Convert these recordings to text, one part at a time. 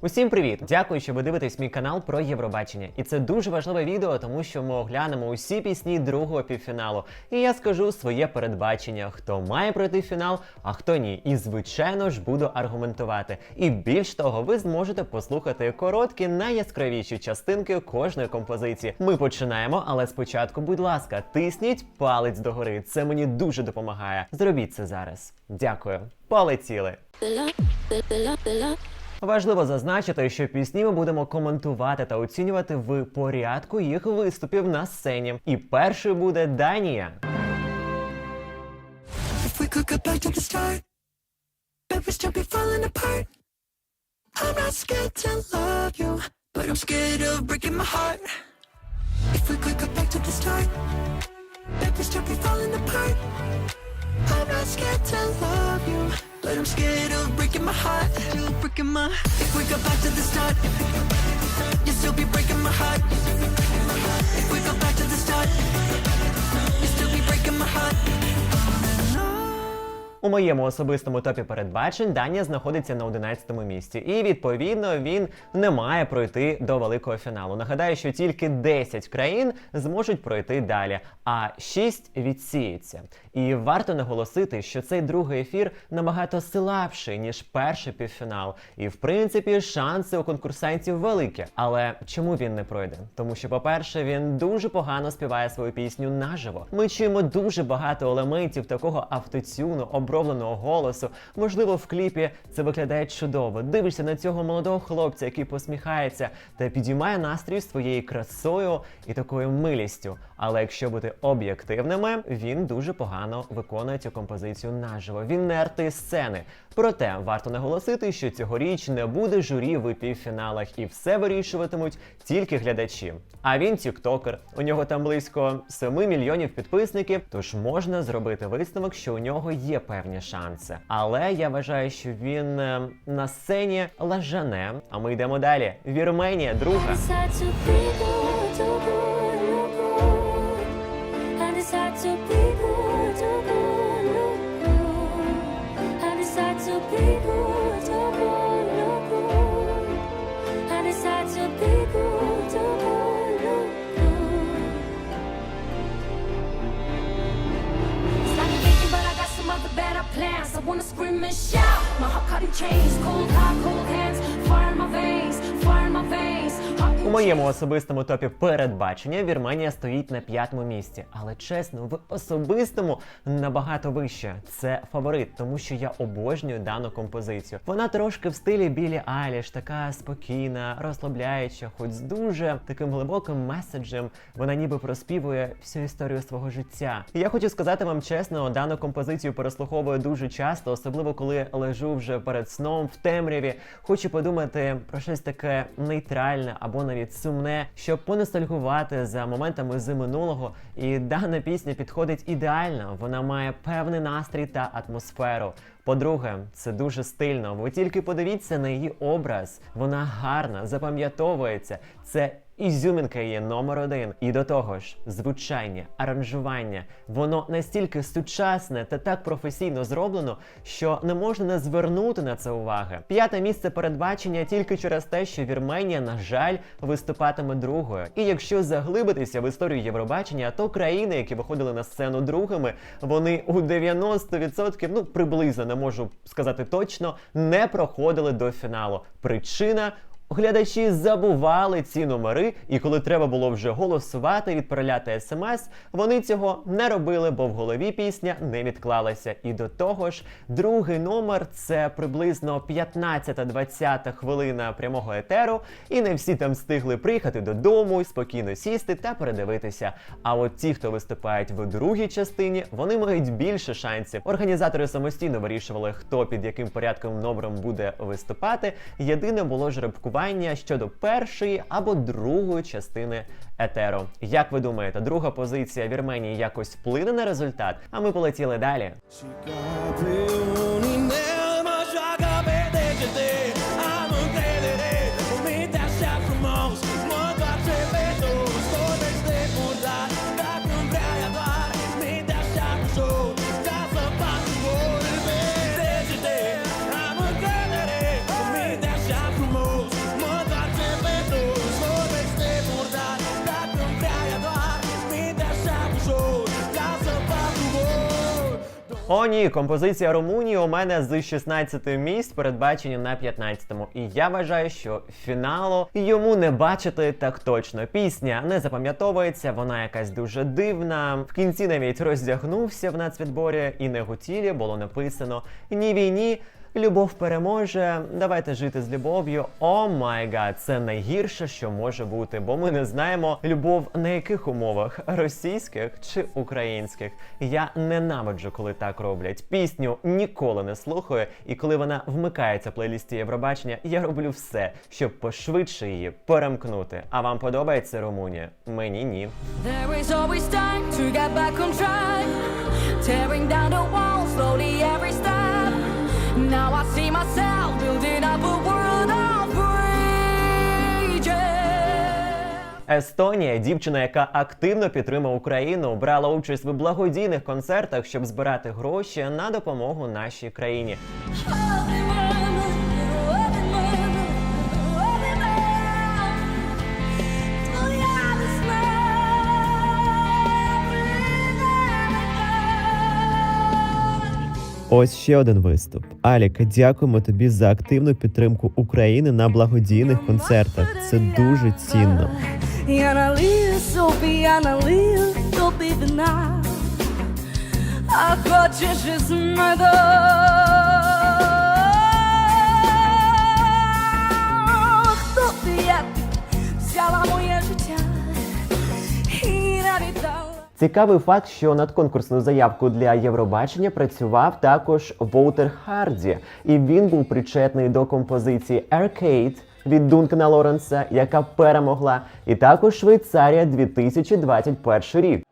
Усім привіт! Дякую, що ви дивитесь мій канал про Євробачення. І це дуже важливе відео, тому що ми оглянемо усі пісні другого півфіналу. І я скажу своє передбачення, хто має пройти фінал, а хто ні. І звичайно ж буду аргументувати. І більш того, ви зможете послухати короткі, найяскравіші частинки кожної композиції. Ми починаємо, але спочатку, будь ласка, тисніть палець догори. Це мені дуже допомагає. Зробіть це зараз. Дякую. Полетіли! Важливо зазначити, що пісні ми будемо коментувати та оцінювати в порядку їх виступів на сцені. І першою буде Данія. If we could go back to the start, babies don't be falling apart. But I'm scared of breaking my heart. Still breaking my. If we go back to the start, you'll still be breaking my heart. If we go back to the start, У моєму особистому топі передбачень Данія знаходиться на 11-му місці, і відповідно він не має пройти до великого фіналу. Нагадаю, що тільки 10 країн зможуть пройти далі, а 6 відсіються. І варто наголосити, що цей другий ефір набагато слабший ніж перший півфінал. І в принципі шанси у конкурсантів великі. Але чому він не пройде? Тому що, по-перше, він дуже погано співає свою пісню наживо. Ми чуємо дуже багато елементів такого автотюну, обробленого голосу. Можливо, в кліпі це виглядає чудово. Дивишся на цього молодого хлопця, який посміхається та підіймає настрій своєю красою і такою милістю. Але якщо бути об'єктивними, він дуже погано виконує цю композицію наживо. Він не артист сцени. Проте варто наголосити, що цьогоріч не буде журі в півфіналах, і все вирішуватимуть тільки глядачі. А він тіктокер. У нього там близько 7 мільйонів підписників, тож можна зробити висновок, що у нього є певні шанси. Але я вважаю, що він е, на сцені лажане. А ми йдемо далі. Вірменія, друга. I wanna scream and shout. My heart caught in chains, cold heart, cold hands, fire in my veins, fire in my veins. У моєму особистому топі передбачення Вірменія стоїть на п'ятому місці. Але чесно, в особистому набагато вище. Це фаворит, тому що я обожнюю дану композицію. Вона трошки в стилі Білі Айліш, така спокійна, розслабляюча, хоч з дуже таким глибоким меседжем. Вона ніби проспівує всю історію свого життя. І я хочу сказати вам чесно, дану композицію переслуховую дуже часто, особливо коли лежу вже перед сном в темряві. Хочу подумати про щось таке нейтральне або навіть сумне, щоб поностальгувати за моментами з минулого. І дана пісня підходить ідеально. Вона має певний настрій та атмосферу. По-друге, це дуже стильно. Ви тільки подивіться на її образ. Вона гарна, запам'ятовується. Це Ізюмінка є номер один. І до того ж, звучання, аранжування, воно настільки сучасне та так професійно зроблено, що не можна не звернути на це уваги. П'яте місце передбачення тільки через те, що Вірменія, на жаль, виступатиме другою. І якщо заглибитися в історію Євробачення, то країни, які виходили на сцену другими, вони у 90%, ну приблизно не можу сказати точно, не проходили до фіналу. Причина. Глядачі забували ці номери, і коли треба було вже голосувати, відправляти смс, вони цього не робили, бо в голові пісня не відклалася. І до того ж, другий номер це приблизно 15-20 хвилина прямого етеру, і не всі там встигли приїхати додому, спокійно сісти та передивитися. А от ті, хто виступають в другій частині, вони мають більше шансів. Організатори самостійно вирішували, хто під яким порядком номером буде виступати. Єдине було жеребкування щодо першої або другої частини етеру. Як ви думаєте, друга позиція Вірменії якось вплине на результат? А ми полетіли далі. Deixa О, ні, композиція Румунії у мене з 16 місць передбачені на 15-му. І я вважаю, що фіналу йому не бачити так точно. Пісня не запам'ятовується, вона якась дуже дивна. В кінці навіть роздягнувся в нацвідборі, і на гутілі було написано ні війні. Любов переможе, давайте жити з любов'ю. О май гад, це найгірше, що може бути, бо ми не знаємо любов на яких умовах російських чи українських. Я ненавиджу, коли так роблять. Пісню ніколи не слухаю, і коли вона вмикається в плейлісті Євробачення, я роблю все, щоб пошвидше її перемкнути. А вам подобається Румунія? Мені ні. There is always time to get back on track. Tearing down the walls slowly every step. Now I see myself building up a world of. Естонія, дівчина, яка активно підтримує Україну, брала участь в благодійних концертах, щоб збирати гроші на допомогу нашій країні. Ось ще один виступ. Аліка, дякуємо тобі за активну підтримку України на благодійних концертах. Це дуже цінно. Я налию собі, я налию тобі вина, а хочеш із медом. Хто ти я взяла моє Цікавий факт, що над конкурсну заявку для Євробачення працював також Воутер Харді, і він був причетний до композиції Arcade від Дункана Лоренса, яка перемогла, і також Швейцарія 2021 рік.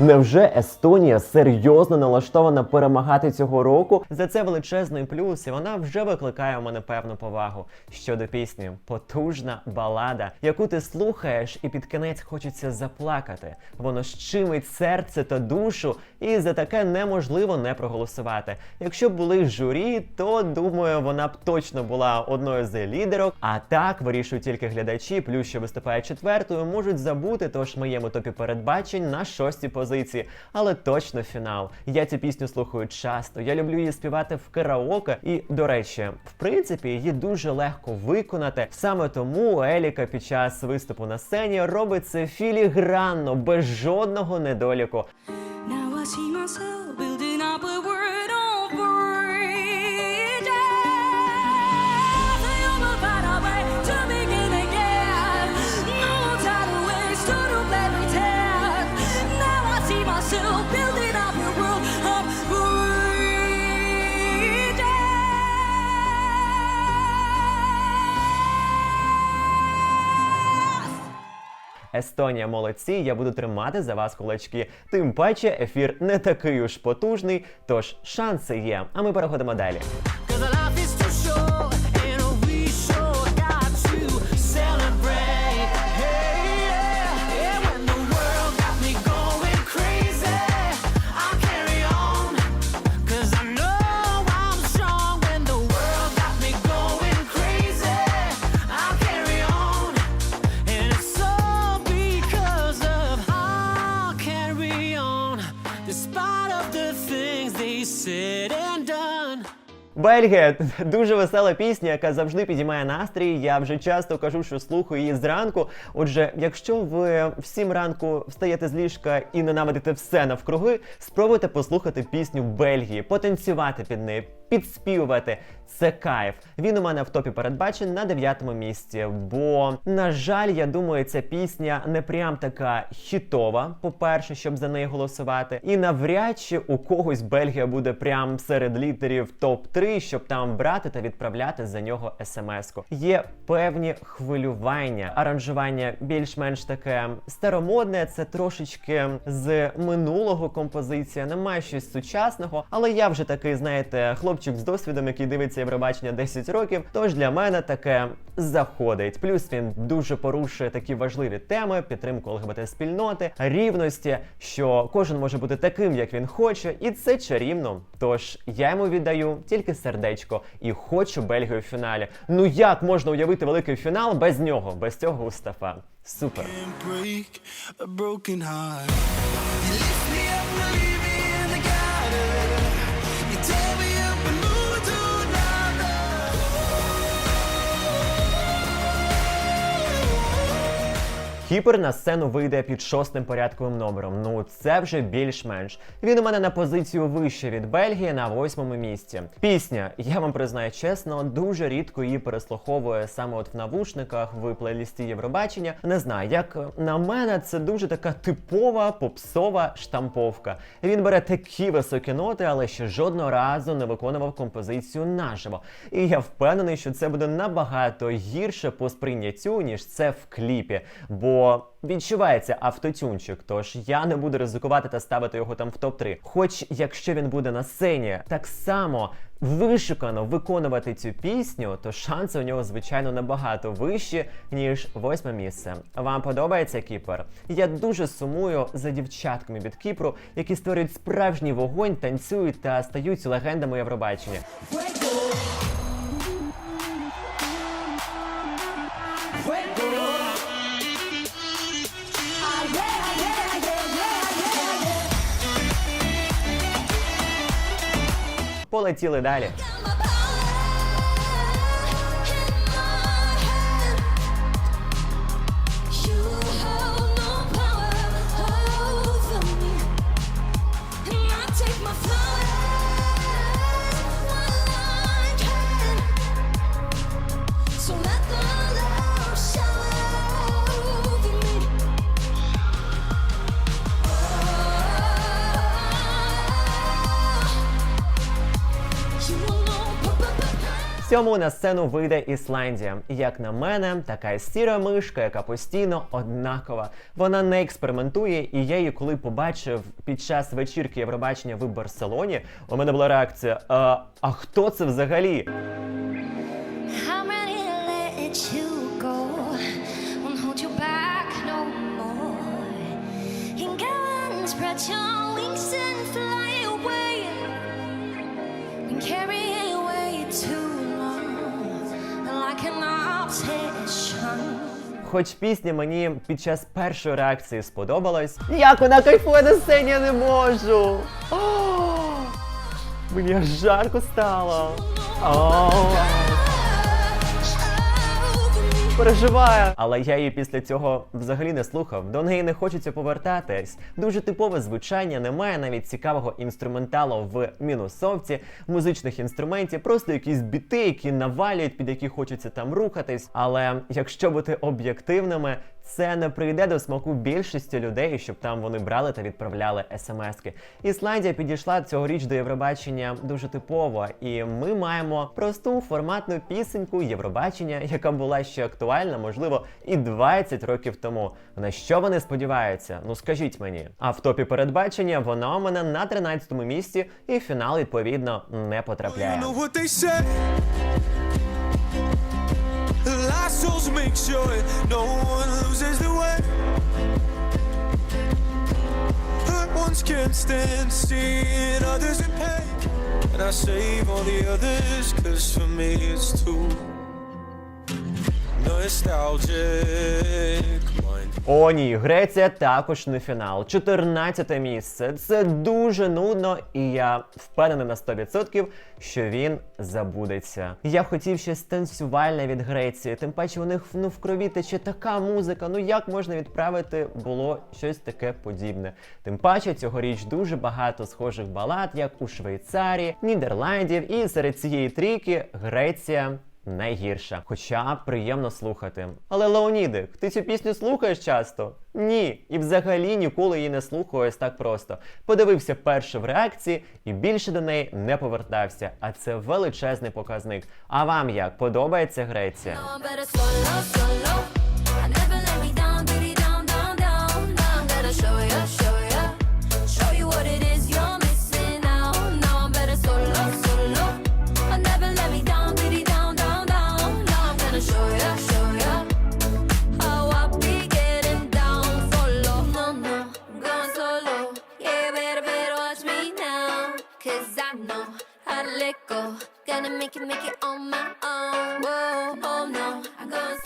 Невже Естонія серйозно налаштована перемагати цього року? За це величезний плюс, і вона вже викликає у мене певну повагу. Щодо пісні, потужна балада, яку ти слухаєш, і під кінець хочеться заплакати. Воно щимить серце та душу, і за таке неможливо не проголосувати. Якщо б були журі, то думаю, вона б точно була одною з лідерок. А так вирішують тільки глядачі, плюс що виступає четвертою, можуть забути. Тож в моєму топі передбачень на шостій позиції. Але точно фінал. Я цю пісню слухаю часто. Я люблю її співати в караоке. І до речі, в принципі, її дуже легко виконати. Саме тому Еліка під час виступу на сцені робить це філігранно, без жодного недоліку. Now I see myself building up a world of Естонія молодці, я буду тримати за вас кулачки. Тим паче, ефір не такий уж потужний, тож шанси є. А ми переходимо далі. Said and done. Бельгія дуже весела пісня, яка завжди підіймає настрій. Я вже часто кажу, що слухаю її зранку. Отже, якщо ви в сім ранку встаєте з ліжка і ненавидите все навкруги, спробуйте послухати пісню Бельгії, потанцювати під неї, підспівувати. Це кайф. Він у мене в топі передбачений на дев'ятому місці. Бо, на жаль, я думаю, ця пісня не прям така хітова, по-перше, щоб за неї голосувати. І навряд чи у когось Бельгія буде прям серед лідерів топ-3, щоб там брати та відправляти за нього смс-ку. Є певні хвилювання, аранжування більш-менш таке старомодне, це трошечки з минулого композиція, немає щось сучасного, але я вже такий, знаєте, хлопчик хлопчик з досвідом, який дивиться Євробачення 10 років. Тож для мене таке заходить. Плюс він дуже порушує такі важливі теми: підтримку ЛГБТ спільноти, рівності, що кожен може бути таким, як він хоче, і це чарівно. Тож я йому віддаю тільки сердечко і хочу Бельгію в фіналі. Ну як можна уявити великий фінал без нього, без цього Устафа? Супер. Кіпер на сцену вийде під шостим порядковим номером. Ну це вже більш-менш. Він у мене на позицію вище від Бельгії на восьмому місці. Пісня, я вам признаю чесно, дуже рідко її переслуховує саме от в навушниках в плейлісті Євробачення. Не знаю, як на мене, це дуже така типова попсова штамповка. Він бере такі високі ноти, але ще жодного разу не виконував композицію наживо. І я впевнений, що це буде набагато гірше по сприйняттю, ніж це в кліпі. Бо відчувається автотюнчик, тож я не буду ризикувати та ставити його там в топ-3. Хоч якщо він буде на сцені так само вишукано виконувати цю пісню, то шанси у нього, звичайно, набагато вищі, ніж восьме місце. Вам подобається Кіпр? Я дуже сумую за дівчатками від Кіпру, які створюють справжній вогонь, танцюють та стають легендами Євробачення. Полетіли далі. Сьому на сцену вийде Ісландія. Як на мене, така сіра мишка, яка постійно однакова. Вона не експериментує, і я її коли побачив під час вечірки Євробачення в Барселоні, у мене була реакція: а, а хто це взагалі? Spread your wings and fly Хоч пісня мені під час першої реакції сподобалась. Як вона кайфує на сцені, я не можу. О, мені аж жарко стало. О. переживає. Але я її після цього взагалі не слухав. До неї не хочеться повертатись. Дуже типове звучання, немає навіть цікавого інструменталу в мінусовці, музичних інструментів, просто якісь біти, які навалюють, під які хочеться там рухатись. Але якщо бути об'єктивними, це не прийде до смаку більшості людей, щоб там вони брали та відправляли смски. Ісландія підійшла цьогоріч до Євробачення дуже типово, і ми маємо просту форматну пісеньку Євробачення, яка була ще актуальна, можливо, і 20 років тому. На що вони сподіваються? Ну скажіть мені. А в топі передбачення вона у мене на 13-му місці, і фінал відповідно не потрапляє. Souls make sure no one loses their way. Hurt ones can't stand seeing others in pain. And I save all the others, cause for me it's too nostalgic. О, ні, Греція також не фінал. 14 місце. Це дуже нудно, і я впевнений на 100%, що він забудеться. Я хотів щось танцювальне від Греції, тим паче у них ну, в крові тече така музика. Ну як можна відправити було щось таке подібне? Тим паче цьогоріч дуже багато схожих балад, як у Швейцарії, Нідерландів, і серед цієї трійки Греція найгірша, хоча приємно слухати. Але Леонідик, ти цю пісню слухаєш часто? Ні, і взагалі ніколи її не слухаю ось так просто. Подивився перше в реакції і більше до неї не повертався. А це величезний показник. А вам як подобається Греція?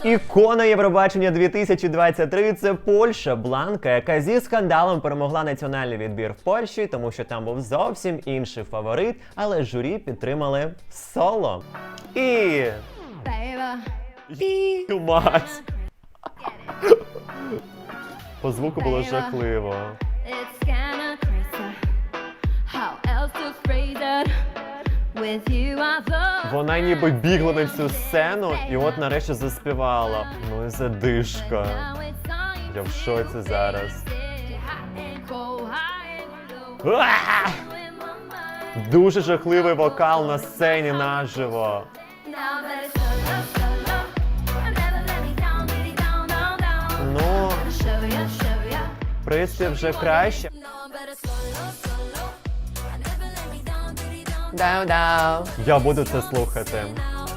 Ікона Євробачення 2023 – це Польща Бланка, яка зі скандалом перемогла національний відбір в Польщі, тому що там був зовсім інший фаворит, але журі підтримали соло. І. І мать. По звуку було жахливо. It's kinda crazy. How else to phrase it? Вона ніби бігла на цю сцену і от нарешті заспівала. Ну і задишка. Я в шоці зараз. Дуже жахливий вокал на сцені наживо. Now that it's solo, Дау-дау. Я буду це слухати.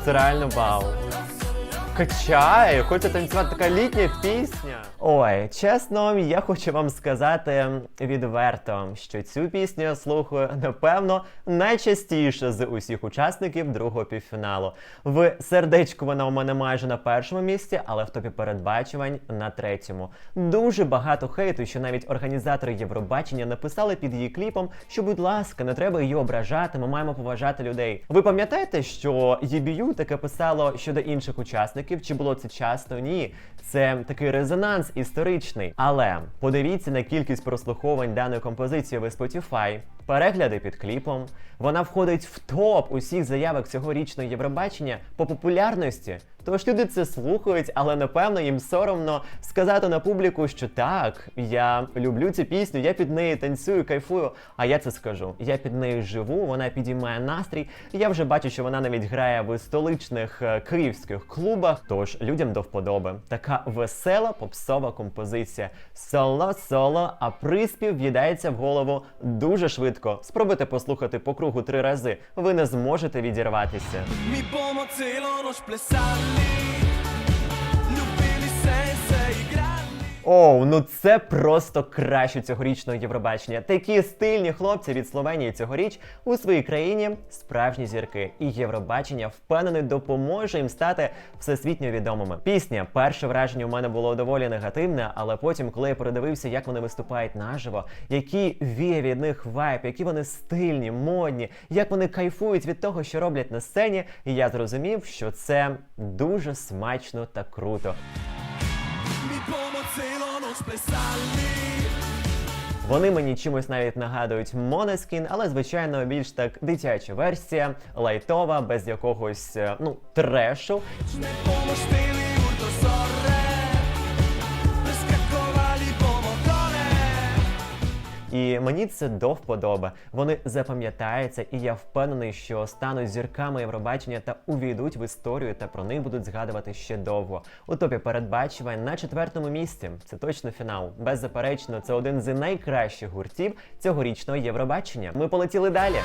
Це реально вау. Качає, хоче танцювати така літня пісня. Ой, чесно, я хочу вам сказати відверто, що цю пісню я слухаю, напевно, найчастіше з усіх учасників другого півфіналу. В сердечку вона у мене майже на першому місці, але в топі передбачувань на третьому. Дуже багато хейту, що навіть організатори Євробачення написали під її кліпом, що, будь ласка, не треба її ображати, ми маємо поважати людей. Ви пам'ятаєте, що ЄБЮ таке писало щодо інших учасників? Чи було це часто? Ні. Це такий резонанс історичний. Але подивіться на кількість прослуховань даної композиції в Spotify, перегляди під кліпом. Вона входить в топ усіх заявок цьогорічного Євробачення по популярності. Тож люди це слухають, але напевно їм соромно сказати на публіку, що так, я люблю цю пісню, я під нею танцюю, кайфую. А я це скажу. Я під нею живу, вона підіймає настрій. Я вже бачу, що вона навіть грає в столичних е, київських клубах. Тож людям до вподоби. Така весела попсова композиція. Соло, соло, а приспів в'їдається в голову дуже швидко. Спробуйте послухати по кругу три рази. Ви не зможете відірватися. Mi bomo Оу, ну це просто краще цьогорічного Євробачення. Такі стильні хлопці від Словенії цьогоріч у своїй країні справжні зірки. І Євробачення впевнений допоможе їм стати всесвітньо відомими. Пісня, перше враження у мене було доволі негативне, але потім, коли я передивився, як вони виступають наживо, які віє від них вайб, які вони стильні, модні, як вони кайфують від того, що роблять на сцені, я зрозумів, що це дуже смачно та круто. Вони мені чимось навіть нагадують Монескін, але звичайно більш так дитяча версія, лайтова, без якогось е, ну трешу. Ne І мені це до вподоби. Вони запам'ятаються, і я впевнений, що стануть зірками Євробачення та увійдуть в історію, та про них будуть згадувати ще довго. У топі передбачувань на четвертому місці. Це точно фінал. Беззаперечно, це один з найкращих гуртів цьогорічного Євробачення. Ми полетіли далі.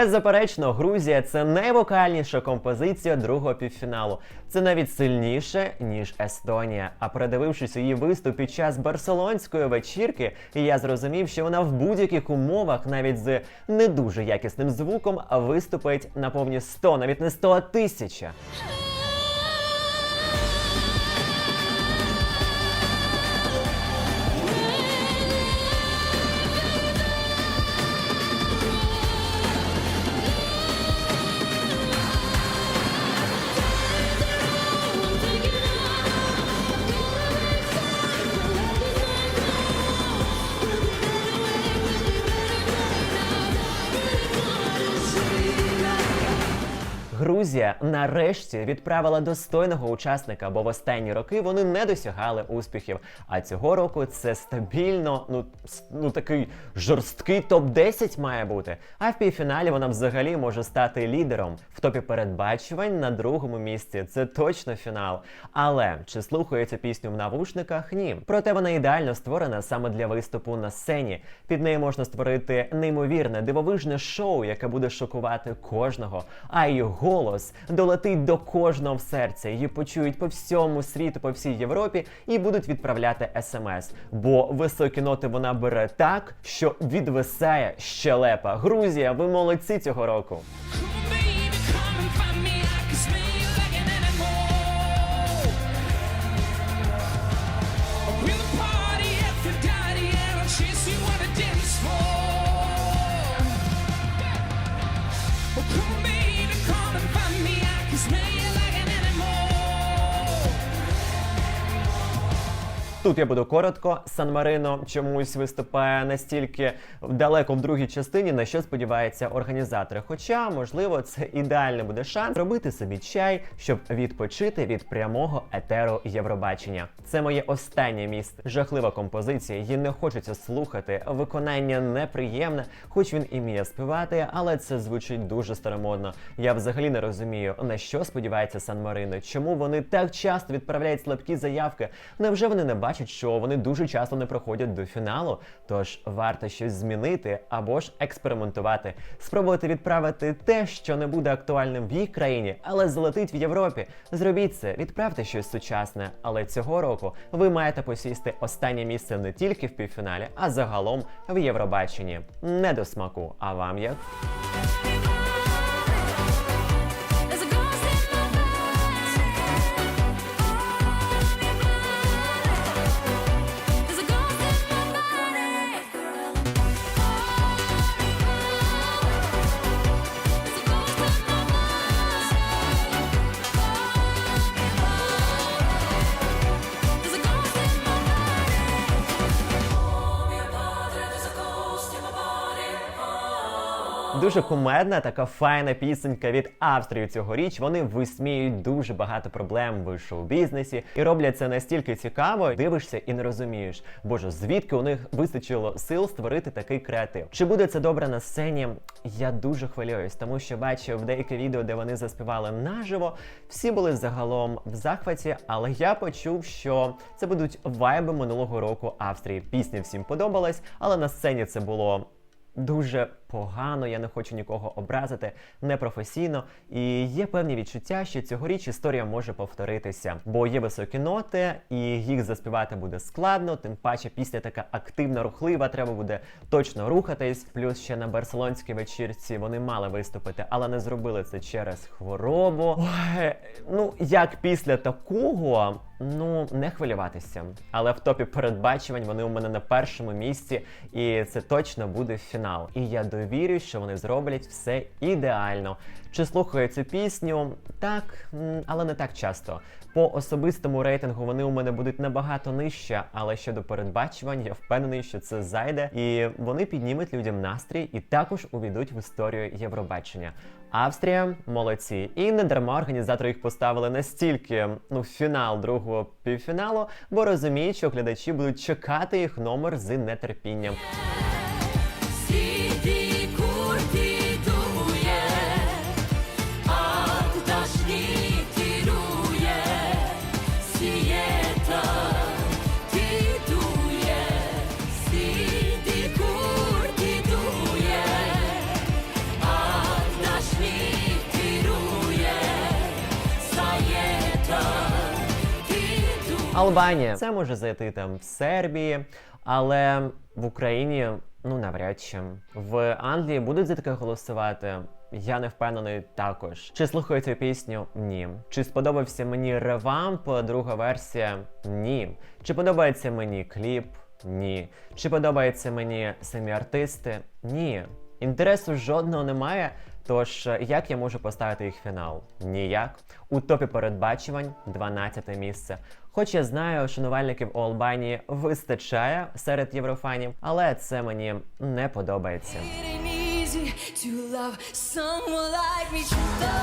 Беззаперечно, Грузія це найвокальніша композиція другого півфіналу. Це навіть сильніше ніж Естонія. А передивившись її виступ під час барселонської вечірки, я зрозумів, що вона в будь-яких умовах, навіть з не дуже якісним звуком, виступить на повні 100, навіть не 100, а тисяча. Грузія нарешті відправила достойного учасника, бо в останні роки вони не досягали успіхів. А цього року це стабільно, ну, ну такий жорсткий топ-10 має бути. А в півфіналі вона взагалі може стати лідером в топі передбачувань на другому місці. Це точно фінал. Але чи слухається пісню в навушниках? Ні. Проте вона ідеально створена саме для виступу на сцені. Під нею можна створити неймовірне, дивовижне шоу, яке буде шокувати кожного. А її голос долетить до кожного в серце. Її почують по всьому світу, по всій Європі і будуть відправляти смс. Бо високі ноти вона бере так, що відвисає щелепа. Грузія, ви молодці цього року. Baby, come and find me. like it's smell Тут я буду коротко. Сан Марино чомусь виступає настільки далеко в другій частині, на що сподіваються організатори. Хоча, можливо, це ідеальний буде шанс робити собі чай, щоб відпочити від прямого етеру Євробачення. Це моє останнє місце. Жахлива композиція, її не хочеться слухати. Виконання неприємне, хоч він і вміє співати, але це звучить дуже старомодно. Я взагалі не розумію, на що сподівається Сан Марино. Чому вони так часто відправляють слабкі заявки? Невже вони не бачать, що вони дуже часто не проходять до фіналу? Тож варто щось змінити або ж експериментувати, спробувати відправити те, що не буде актуальним в їх країні, але залетить в Європі. Зробіть це, відправте щось сучасне. Але цього року ви маєте посісти останнє місце не тільки в півфіналі, а загалом в Євробаченні. Не до смаку. А вам як? Дуже кумедна, така файна пісенька від Австрії цьогоріч. Вони висміюють дуже багато проблем в шоу-бізнесі і роблять це настільки цікаво. Дивишся і не розумієш. Боже, звідки у них вистачило сил створити такий креатив? Чи буде це добре на сцені? Я дуже хвилююсь, тому що бачив деякі відео, де вони заспівали наживо. Всі були загалом в захваті, але я почув, що це будуть вайби минулого року Австрії. Пісня всім подобалась, але на сцені це було дуже погано, я не хочу нікого образити, непрофесійно. І є певні відчуття, що цьогоріч історія може повторитися, бо є високі ноти, і їх заспівати буде складно. Тим паче, пісня така активна, рухлива, треба буде точно рухатись. Плюс ще на барселонській вечірці вони мали виступити, але не зробили це через хворобу. Ой, ну як після такого. Ну, не хвилюватися. Але в топі передбачувань вони у мене на першому місці, і це точно буде фінал. І я довірюсь, що вони зроблять все ідеально. Чи слухаю цю пісню? Так, але не так часто. По особистому рейтингу вони у мене будуть набагато нижче, але щодо передбачувань, я впевнений, що це зайде, і вони піднімуть людям настрій і також увійдуть в історію Євробачення. Австрія молодці, і не дарма організатори їх поставили настільки ну фінал другого півфіналу, бо розуміють, що глядачі будуть чекати їх номер з нетерпінням. Албанія це може зайти там в Сербії, але в Україні ну навряд чи в Англії будуть за таке голосувати. Я не впевнений також. Чи слухаю цю пісню? Ні. Чи сподобався мені ревамп, друга версія? Ні. Чи подобається мені кліп? Ні. Чи подобаються мені самі артисти? Ні. Інтересу жодного немає. Тож е, як я можу поставити їх фінал? Ніяк. У топі передбачувань 12 місце. Хоч я знаю, шанувальників у Албанії вистачає серед єврофанів, але це мені не подобається. To love someone like me. Chuto,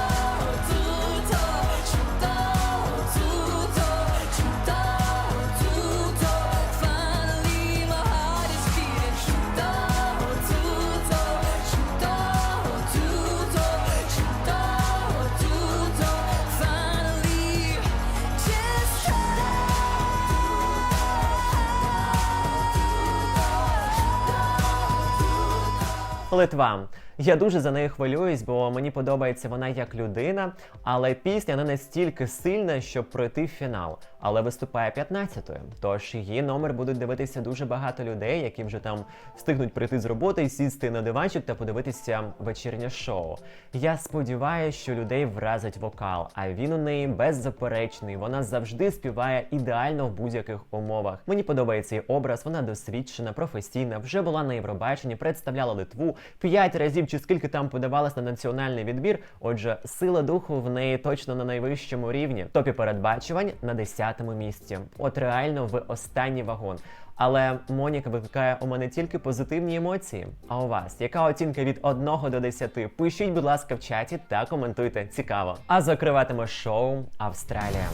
Литва. Я дуже за нею хвилююсь, бо мені подобається вона як людина, але пісня не настільки сильна, щоб пройти в фінал. Але виступає 15-ю. Тож її номер будуть дивитися дуже багато людей, які вже там встигнуть прийти з роботи і сісти на диванчик та подивитися вечірнє шоу. Я сподіваюся, що людей вразить вокал, а він у неї беззаперечний. Вона завжди співає ідеально в будь-яких умовах. Мені подобається її образ, вона досвідчена, професійна, вже була на Євробаченні, представляла Литву п'ять разів чи скільки там подавалась на національний відбір. Отже, сила духу в неї точно на найвищому рівні. Топі передбачувань на 10-му місці. От реально в останній вагон. Але Моніка викликає у мене тільки позитивні емоції. А у вас яка оцінка від 1 до 10? Пишіть, будь ласка, в чаті та коментуйте. Цікаво. А закриватиме шоу Австралія.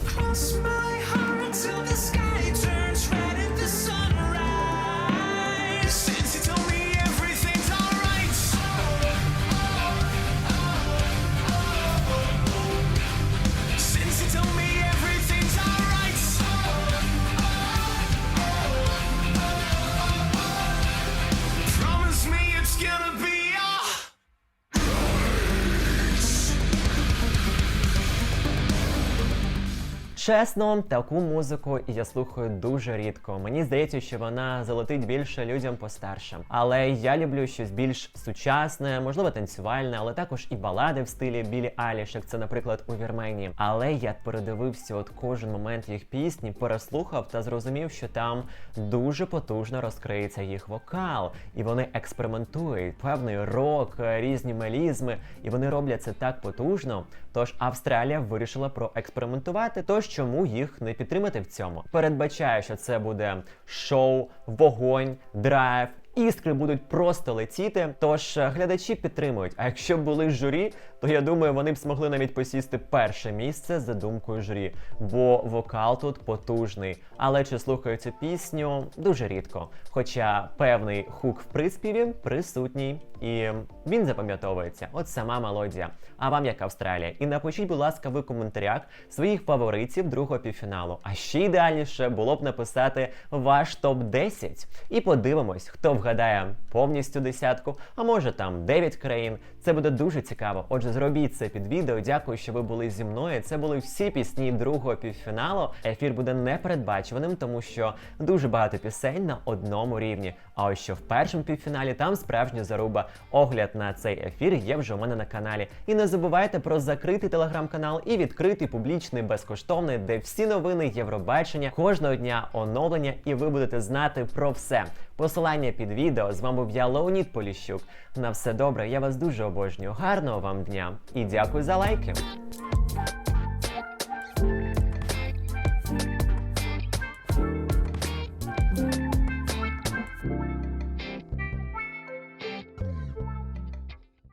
Чесно, таку музику я слухаю дуже рідко. Мені здається, що вона залетить більше людям постаршим. Але я люблю щось більш сучасне, можливо, танцювальне, але також і балади в стилі Білі Аліш, як це, наприклад, у Вірменії. Але я передивився от кожен момент їх пісні, переслухав та зрозумів, що там дуже потужно розкриється їх вокал, і вони експериментують певний рок, різні мелізми, і вони роблять це так потужно. Тож Австралія вирішила проекспериментувати. Тож чому їх не підтримати в цьому? Передбачаю, що це буде шоу, вогонь, драйв. Іскри будуть просто летіти, тож е, глядачі підтримують. А якщо були журі, то я думаю, вони б змогли навіть посісти перше місце за думкою журі, бо вокал тут потужний. Але чи слухаю цю пісню дуже рідко. Хоча певний хук в приспіві присутній, і він запам'ятовується. От сама мелодія. А вам як Австралія? І напишіть, будь ласка, в коментарях своїх фаворитів другого півфіналу. А ще ідеальніше було б написати ваш топ 10 І подивимось, хто вгадає повністю десятку, а може там 9 країн. Це буде дуже цікаво. Отже, зробіть це під відео. Дякую, що ви були зі мною. Це були всі пісні другого півфіналу. Ефір буде непередбачуваним, тому що дуже багато пісень на одному рівні. А ось що в першому півфіналі там справжня заруба. Огляд на цей ефір є вже у мене на каналі. І не забувайте про закритий телеграм-канал і відкритий публічний безкоштовний, де всі новини Євробачення кожного дня оновлення, і ви будете знати про все. Посилання під відео. З вами був я Леонід Поліщук. На все добре, я вас дуже обожнюю. Гарного вам і дякую за лайки.